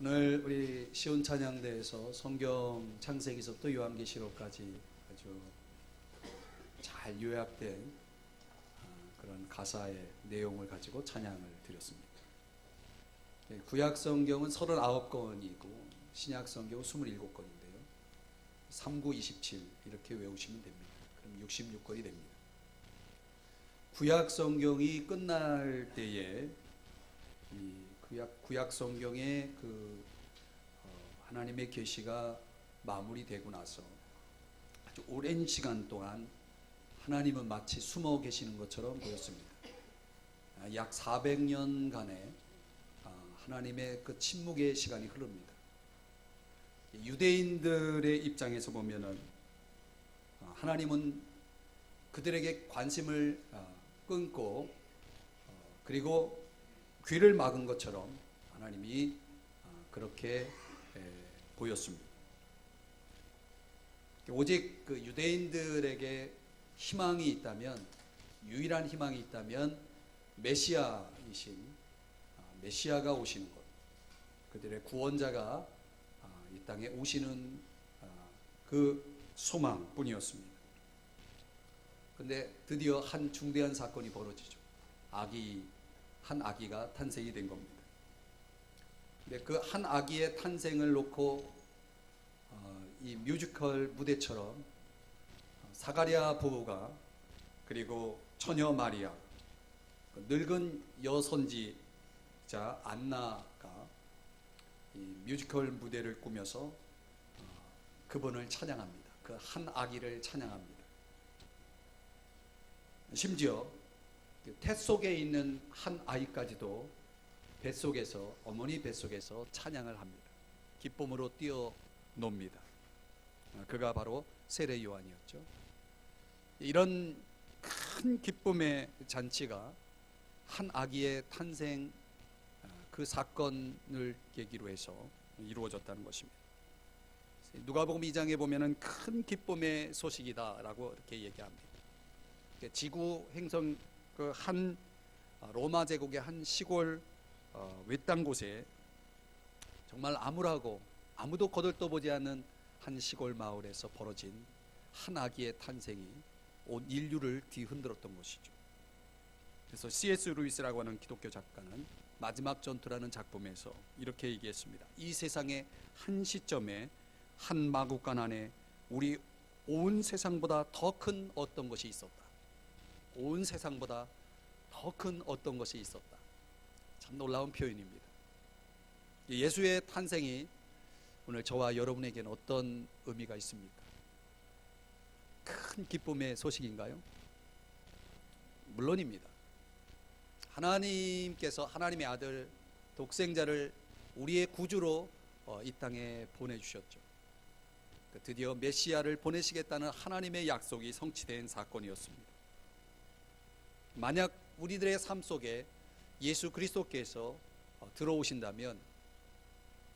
오늘 우리 시온 찬양대에서 성경 창세기서부터 요한계시록까지 아주 잘 요약된 아, 그런 가사의 내용을 가지고 찬양을 드렸습니다. 예, 구약 성경은 39권이고 신약 성경은 27권인데요. 39, 27 이렇게 외우시면 됩니다. 그럼 66권이 됩니다. 구약 성경이 끝날 때에 이 구약 구약 성경의 그 어, 하나님의 계시가 마무리되고 나서 아주 오랜 시간 동안 하나님은 마치 숨어 계시는 것처럼 보였습니다. 아, 약 400년간의 아, 하나님의 그 침묵의 시간이 흐릅니다. 유대인들의 입장에서 보면은 아, 하나님은 그들에게 관심을 아, 끊고 어, 그리고 귀를 막은 것처럼 하나님이 아, 그렇게 에, 보였습니다. 오직 그 유대인들에게 희망이 있다면 유일한 희망이 있다면 메시아이신 아, 메시아가 오시는 것, 그들의 구원자가 아, 이 땅에 오시는 아, 그 소망뿐이었습니다. 근데 드디어 한 중대한 사건이 벌어지죠. 아기 한 아기가 탄생이 된 겁니다. 그 한 아기의 탄생을 놓고 어, 이 뮤지컬 무대처럼 어, 사가랴 부부가 그리고 처녀 마리아 그 늙은 여선지자 안나가 이 뮤지컬 무대를 꾸며서 어, 그분을 찬양합니다. 그 한 아기를 찬양합니다. 심지어 태 속에 있는 한 아이까지도 뱃속에서 어머니 뱃속에서 찬양을 합니다. 기쁨으로 뛰어 놉니다. 아, 그가 바로 세례 요한이었죠. 이런 큰 기쁨의 잔치가 한 아기의 탄생 아, 그 사건을 계기로 해서 이루어졌다는 것입니다. 누가복음 2장에 보면은 큰 기쁨의 소식이다라고 이렇게 얘기합니다. 지구 행성 그 한 로마 제국의 한 시골 어, 외딴 곳에 정말 암울하고 아무도 거들떠보지 않는 한 시골 마을에서 벌어진 한 아기의 탄생이 온 인류를 뒤흔들었던 것이죠. 그래서 C.S. 루이스라고 하는 기독교 작가는 마지막 전투라는 작품에서 이렇게 얘기했습니다. 이 세상의 한 시점에 한 마국간 안에 우리 온 세상보다 더 큰 어떤 것이 있었다. 온 세상보다 더 큰 어떤 것이 있었다. 참 놀라운 표현입니다. 예수의 탄생이 오늘 저와 여러분에게는 어떤 의미가 있습니까? 큰 기쁨의 소식인가요? 물론입니다. 하나님께서 하나님의 아들 독생자를 우리의 구주로 어, 이 땅에 보내주셨죠. 그 드디어 메시아를 보내시겠다는 하나님의 약속이 성취된 사건이었습니다. 만약 우리들의 삶 속에 예수 그리스도께서 어, 들어오신다면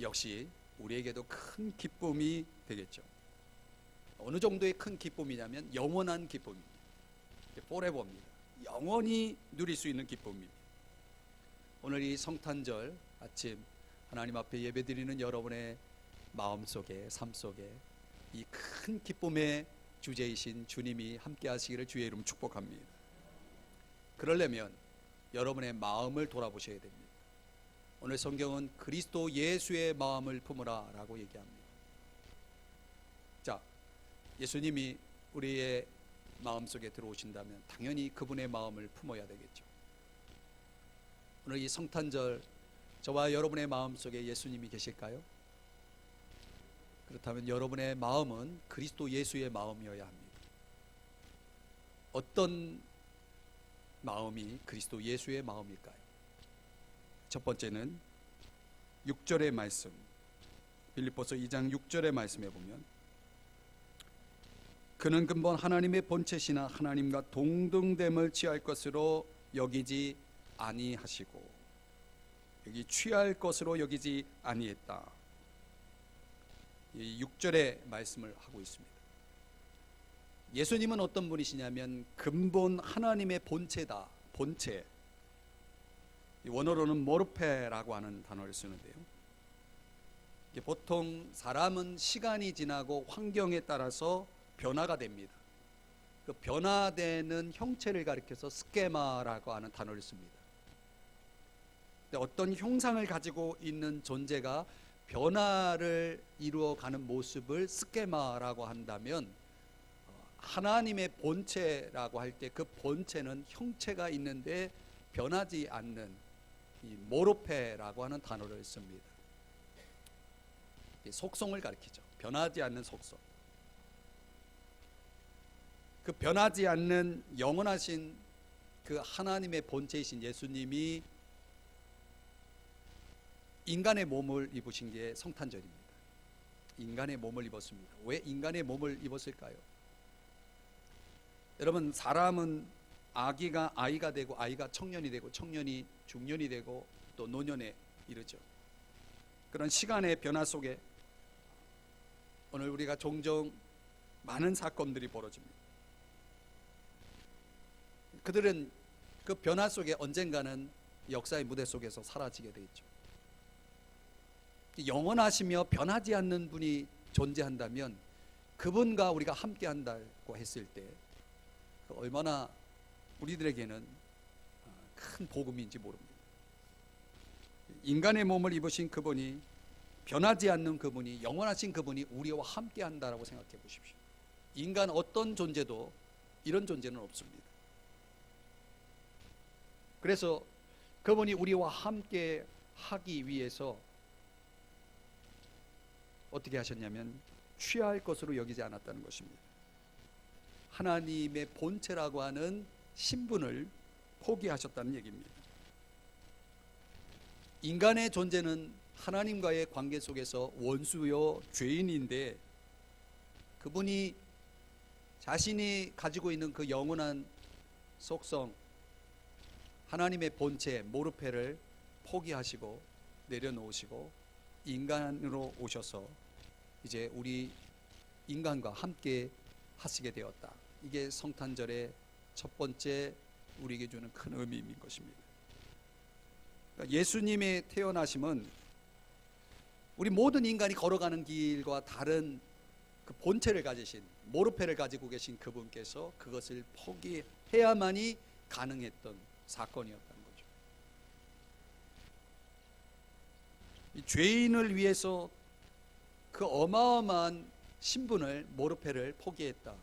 역시 우리에게도 큰 기쁨이 되겠죠. 어느 정도의 큰 기쁨이냐면 영원한 기쁨입니다. 포레버입니다. 영원히 누릴 수 있는 기쁨입니다. 오늘 이 성탄절 아침 하나님 앞에 예배드리는 여러분의 마음 속에 삶 속에 이 큰 기쁨의 주제이신 주님이 함께 하시기를 주의 이름 축복합니다. 그러려면 여러분의 마음을 돌아보셔야 됩니다. 오늘 성경은 그리스도 예수의 마음을 품으라라고 얘기합니다. 자, 예수님이 우리의 마음 속에 들어오신다면 당연히 그분의 마음을 품어야 되겠죠. 오늘 이 성탄절 저와 여러분의 마음 속에 예수님이 계실까요? 그렇다면 여러분의 마음은 그리스도 예수의 마음이어야 합니다. 어떤 마음이 그리스도 예수의 마음일까요? 첫 번째는 6절의 말씀. 빌립보서 2장 6절의 말씀에 보면 그는 근본 하나님의 본체시나 하나님과 동등됨을 취할 것으로 여기지 아니하시고 여기 취할 것으로 여기지 아니했다. 이 6절의 말씀을 하고 있습니다. 예수님은 어떤 분이시냐면 근본 하나님의 본체다. 본체. 원어로는 모르페라고 하는 단어를 쓰는데요. 보통 사람은 시간이 지나고 환경에 따라서 변화가 됩니다. 그 변화되는 형체를 가리켜서 스케마라고 하는 단어를 씁니다. 어떤 형상을 가지고 있는 존재가 변화를 이루어가는 모습을 스케마라고 한다면 어, 하나님의 본체라고 할 때 그 본체는 형체가 있는데 변하지 않는 이 모로페라고 하는 단어를 씁니다. 이 속성을 가리키죠. 변하지 않는 속성. 그 변하지 않는 영원하신 그 하나님의 본체이신 예수님이 인간의 몸을 입으신 게 성탄절입니다. 인간의 몸을 입었습니다. 왜 인간의 몸을 입었을까요? 여러분 사람은 아기가 아이가 되고 아이가 청년이 되고 청년이 중년이 되고 또 노년에 이르죠. 그런 시간의 변화 속에 오늘 우리가 종종 많은 사건들이 벌어집니다. 그들은 그 변화 속에 언젠가는 역사의 무대 속에서 사라지게 돼 있죠. 영원하시며 변하지 않는 분이 존재한다면 그분과 우리가 함께 한다고 했을 때그 얼마나 우리들에게는 어, 큰 복음인지 모릅니다. 인간의 몸을 입으신 그분이 변하지 않는 그분이 영원하신 그분이 우리와 함께 한다라고 생각해 보십시오. 인간 어떤 존재도 이런 존재는 없습니다. 그래서 그분이 우리와 함께 하기 위해서 어떻게 하셨냐면 취할 것으로 여기지 않았다는 것입니다. 하나님의 본체라고 하는 신분을 포기하셨다는 얘기입니다. 인간의 존재는 하나님과의 관계 속에서 원수요 죄인인데 그분이 자신이 가지고 있는 그 영원한 속성 하나님의 본체 모르페를 포기하시고 내려놓으시고 인간으로 오셔서 이제 우리 인간과 함께 하시게 되었다. 이게 성탄절의 첫 번째 우리에게 주는 큰 의미인 것입니다. 그러니까 예수님의 태어나심은 우리 모든 인간이 걸어가는 길과 다른 그 본체를 가지신 모르페를 가지고 계신 그분께서 그것을 포기해야만이 가능했던 사건이었다는 거죠. 이 죄인을 위해서 그 어마어마한 신분을 모르페를 포기했다.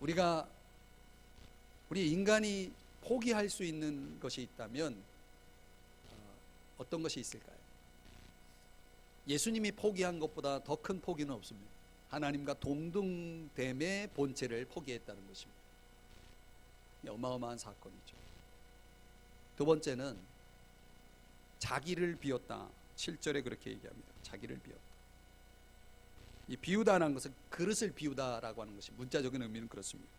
우리가 우리 인간이 포기할 수 있는 것이 있다면 어, 어떤 것이 있을까요? 예수님이 포기한 것보다 더 큰 포기는 없습니다. 하나님과 동등됨의 본체를 포기했다는 것입니다. 어마어마한 사건이죠. 두 번째는 자기를 비웠다. 7절에 그렇게 얘기합니다. 자기를 비웠다. 이 비우다라는 것은 그릇을 비우다라고 하는 것이 문자적인 의미는 그렇습니다.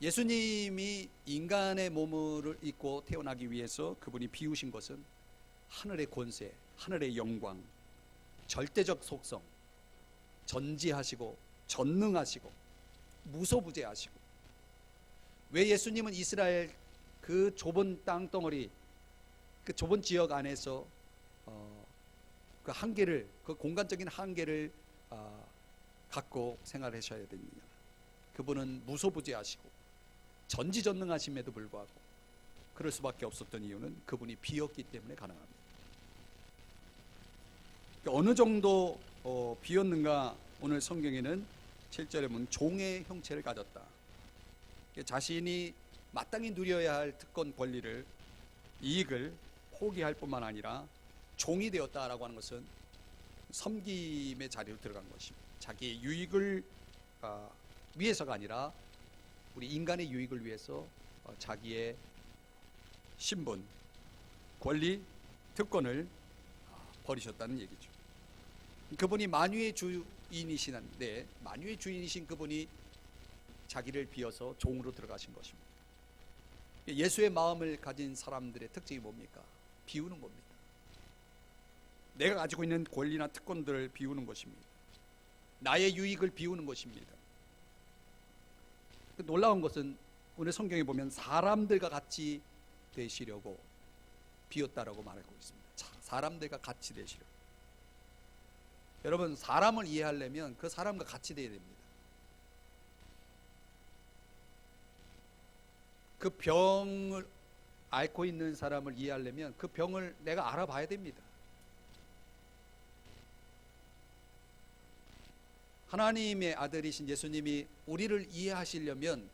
예수님이 인간의 몸을 입고 태어나기 위해서 그분이 비우신 것은 하늘의 권세, 하늘의 영광, 절대적 속성, 전지하시고 전능하시고 무소부재하시고 왜 예수님은 이스라엘 그 좁은 땅덩어리 그 좁은 지역 안에서 어, 그 한계를 그 공간적인 한계를 아, 갖고 생활하셔야 됩니다. 그분은 무소부재하시고 전지전능하심에도 불구하고 그럴 수밖에 없었던 이유는 그분이 비었기 때문에 가능합니다. 그러니까 어느 정도 어, 비었는가 오늘 성경에는 7절에 보면 종의 형체를 가졌다. 그러니까 자신이 마땅히 누려야 할 특권 권리를 이익을 포기할 뿐만 아니라 종이 되었다라고 하는 것은 섬김의 자리로 들어간 것입니다. 자기의 유익을 아, 위해서가 아니라 우리 인간의 유익을 위해서 어, 자기의 신분, 권리, 특권을 아, 버리셨다는 얘기죠. 그분이 만유의 주인이시는데 만유의 주인이신 그분이 자기를 비어서 종으로 들어가신 것입니다. 예수의 마음을 가진 사람들의 특징이 뭡니까? 비우는 겁니다. 내가 가지고 있는 권리나 특권들을 비우는 것입니다. 나의 유익을 비우는 것입니다. 그 놀라운 것은 오늘 성경에 보면 사람들과 같이 되시려고 비웠다라고 말하고 있습니다. 자, 사람들과 같이 되시려. 여러분 사람을 이해하려면 그 사람과 같이 돼야 됩니다. 그 병을 앓고 있는 사람을 이해하려면 그 병을 내가 알아봐야 됩니다. 하나님의 아들이신 예수님이 우리를 이해하시려면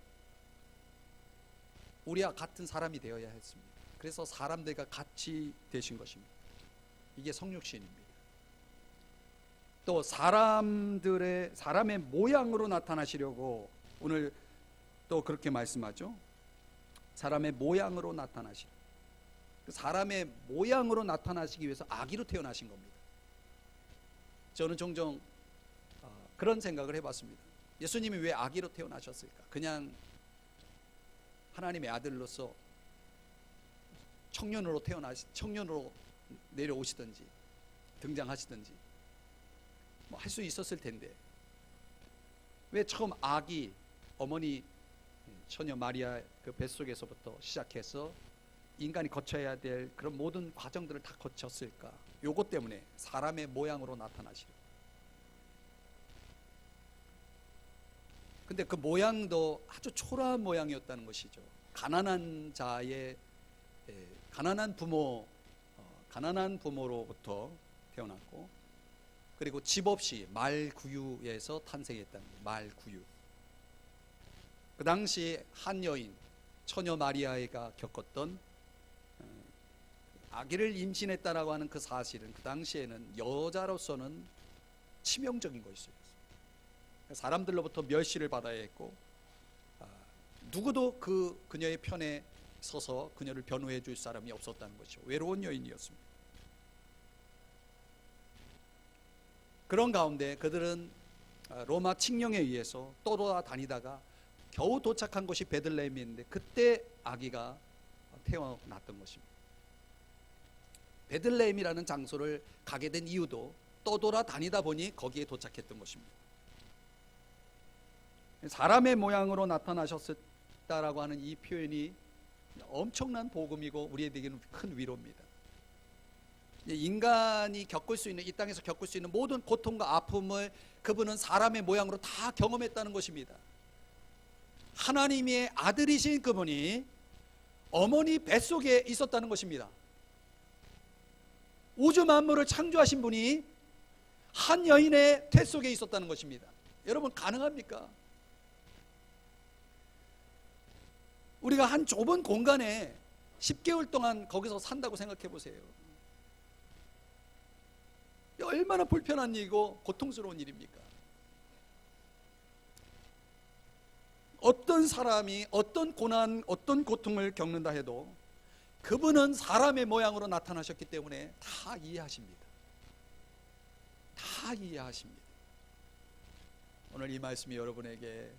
우리와 같은 사람이 되어야 했습니다. 그래서 사람들과 같이 되신 것입니다. 이게 성육신입니다. 또 사람들의 사람의 모양으로 나타나시려고 오늘 또 그렇게 말씀하죠. 사람의 모양으로 나타나시려. 그 사람의 모양으로 나타나시기 위해서 아기로 태어나신 겁니다. 저는 종종 어, 그런 생각을 해봤습니다. 예수님이 왜 아기로 태어나셨을까? 그냥 하나님의 아들로서 청년으로 태어나시 청년으로 내려오시든지 등장하시든지 뭐 할 수 있었을 텐데 왜 처음 아기 어머니 처녀 마리아 그 뱃속에서부터 시작해서 인간이 거쳐야 될 그런 모든 과정들을 다 거쳤을까? 요것 때문에 사람의 모양으로 나타나시려. 근데 그 모양도 아주 초라한 모양이었다는 것이죠. 가난한 자의 예, 가난한 부모, 어, 가난한 부모로부터 태어났고, 그리고 집 없이 말구유에서 거예요. 말구유. 그 당시 한 여인 처녀 마리아가 겪었던 어, 아기를 임신했다라고 하는 그 사실은 그 당시에는 여자로서는 치명적인 것이었어요. 사람들로부터 멸시를 받아야 했고 아, 누구도 그 그녀의 편에 서서 그녀를 변호해 줄 사람이 없었다는 것이죠. 외로운 여인이었습니다. 그런 가운데 그들은 아, 로마 칙령에 의해서 떠돌아다니다가 겨우 도착한 곳이 베들레헴이었는데 그때 아기가 태어났던 것입니다. 베들레헴이라는 장소를 가게 된 이유도 떠돌아다니다 보니 거기에 도착했던 것입니다. 사람의 모양으로 나타나셨다라고 하는 이 표현이 엄청난 복음이고 우리에게는 큰 위로입니다. 인간이 겪을 수 있는 이 땅에서 겪을 수 있는 모든 고통과 아픔을 그분은 사람의 모양으로 다 경험했다는 것입니다. 하나님의 아들이신 그분이 어머니 뱃속에 있었다는 것입니다. 우주 만물을 창조하신 분이 한 여인의 태 속에 있었다는 것입니다. 여러분 가능합니까? 우리가 한 좁은 공간에 10개월 동안 거기서 산다고 생각해 보세요. 얼마나 불편한 일이고 고통스러운 일입니까? 어떤 사람이 어떤 고난, 어떤 고통을 겪는다 해도 그분은 사람의 모양으로 나타나셨기 때문에 다 이해하십니다. 다 이해하십니다. 오늘 이 말씀이 여러분에게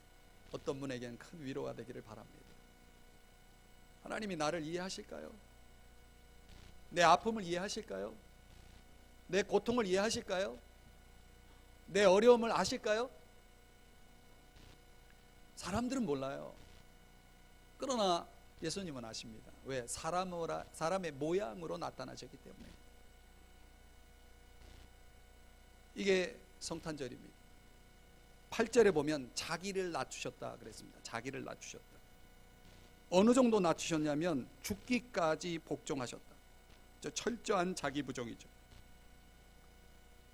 어떤 분에겐 큰 위로가 되기를 바랍니다. 하나님이 나를 이해하실까요? 내 아픔을 이해하실까요? 내 고통을 이해하실까요? 내 어려움을 아실까요? 사람들은 몰라요. 그러나 예수님은 아십니다. 왜? 사람으로, 사람의 모양으로 나타나셨기 때문에. 이게 성탄절입니다. 8절에 보면 자기를 낮추셨다 그랬습니다. 자기를 낮추셨다. 어느 정도 낮추셨냐면 죽기까지 복종하셨다. 저 철저한 자기 부정이죠.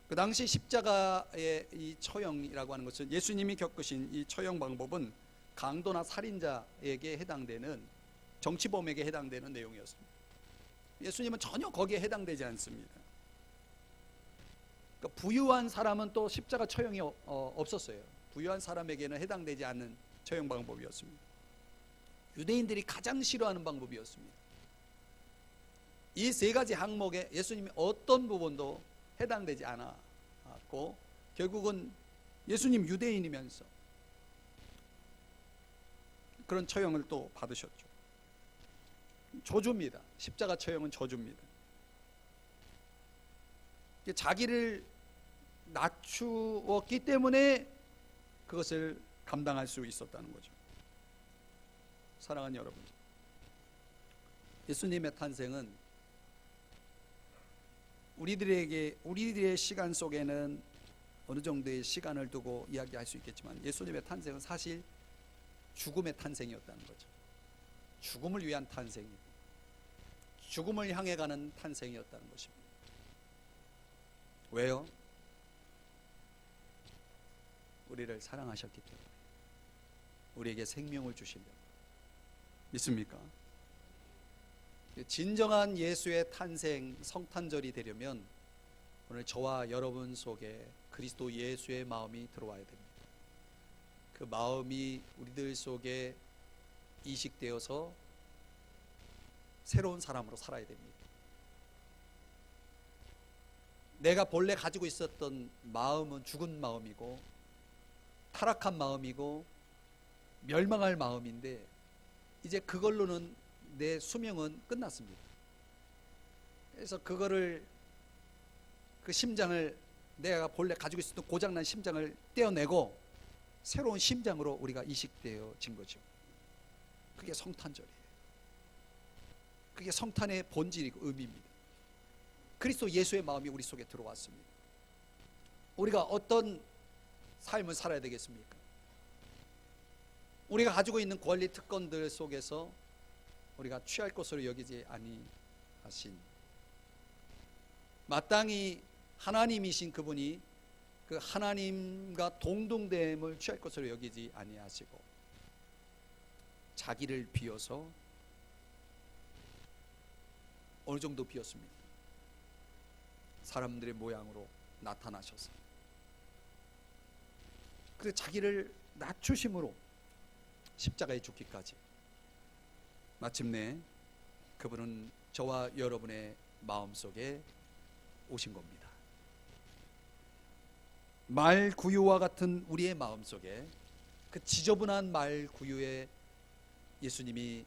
그 당시 십자가의 이 처형이라고 하는 것은 예수님이 겪으신 이 처형 방법은 강도나 살인자에게 해당되는 정치범에게 해당되는 내용이었습니다. 예수님은 전혀 거기에 해당되지 않습니다. 그러니까 부유한 사람은 또 십자가 처형이 어, 없었어요. 부유한 사람에게는 해당되지 않는 처형 방법이었습니다. 유대인들이 가장 싫어하는 방법이었습니다. 이 세 가지 항목에 예수님이 어떤 부분도 해당되지 않았고 결국은 예수님 유대인이면서 그런 처형을 또 받으셨죠. 저주입니다. 십자가 처형은 저주입니다. 자기를 낮추었기 때문에 그것을 감당할 수 있었다는 거죠. 사랑하는 여러분, 예수님의 탄생은 우리들에게 우리들의 시간 속에는 어느 정도의 시간을 두고 이야기할 수 있겠지만 예수님의 탄생은 사실 죽음의 탄생이었다는 거죠. 죽음을 위한 탄생이고 죽음을 향해 가는 탄생이었다는 것입니다. 왜요? 우리를 사랑하셨기 때문에 우리에게 생명을 주시려고 믿습니까? 진정한 예수의 탄생 성탄절이 되려면 오늘 저와 여러분 속에 그리스도 예수의 마음이 들어와야 됩니다. 그 마음이 우리들 속에 이식되어서 새로운 사람으로 살아야 됩니다. 내가 본래 가지고 있었던 마음은 죽은 마음이고 타락한 마음이고 멸망할 마음인데 이제 그걸로는 내 수명은 끝났습니다. 그래서 그거를 그 심장을 내가 본래 가지고 있었던 고장난 심장을 떼어내고 새로운 심장으로 우리가 이식되어진 거죠. 그게 성탄절이에요. 그게 성탄의 본질이고 의미입니다. 그리스도 예수의 마음이 우리 속에 들어왔습니다. 우리가 어떤 삶을 살아야 되겠습니까? 우리가 가지고 있는 권리 특권들 속에서 우리가 취할 것으로 여기지 아니하신 마땅히 하나님이신 그분이 그 하나님과 동등됨을 취할 것으로 여기지 아니하시고 자기를 비워서 어느 정도 비웠습니다. 사람들의 모양으로 나타나셔서 그 자기를 낮추심으로 십자가에 죽기까지 마침내 그분은 저와 여러분의 마음속에 오신 겁니다. 말 구유와 같은 우리의 마음속에 그 지저분한 말 구유에 예수님이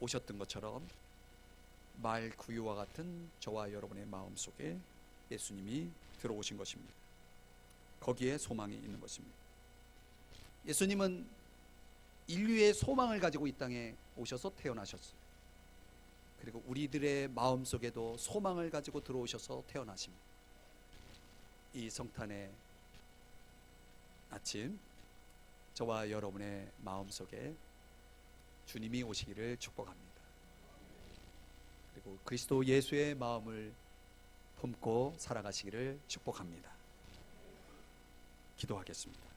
오셨던 것처럼 말 구유와 같은 저와 여러분의 마음속에 예수님이 들어오신 것입니다. 거기에 소망이 있는 것입니다. 예수님은 인류의 소망을 가지고 이 땅에 오셔서 태어나셨어요. 그리고 우리들의 마음 속에도 소망을 가지고 들어오셔서 태어나십니다. 이 성탄의 아침, 저와 여러분의 마음 속에 주님이 오시기를 축복합니다. 그리고 그리스도 예수의 마음을 품고 살아가시기를 축복합니다. 기도하겠습니다.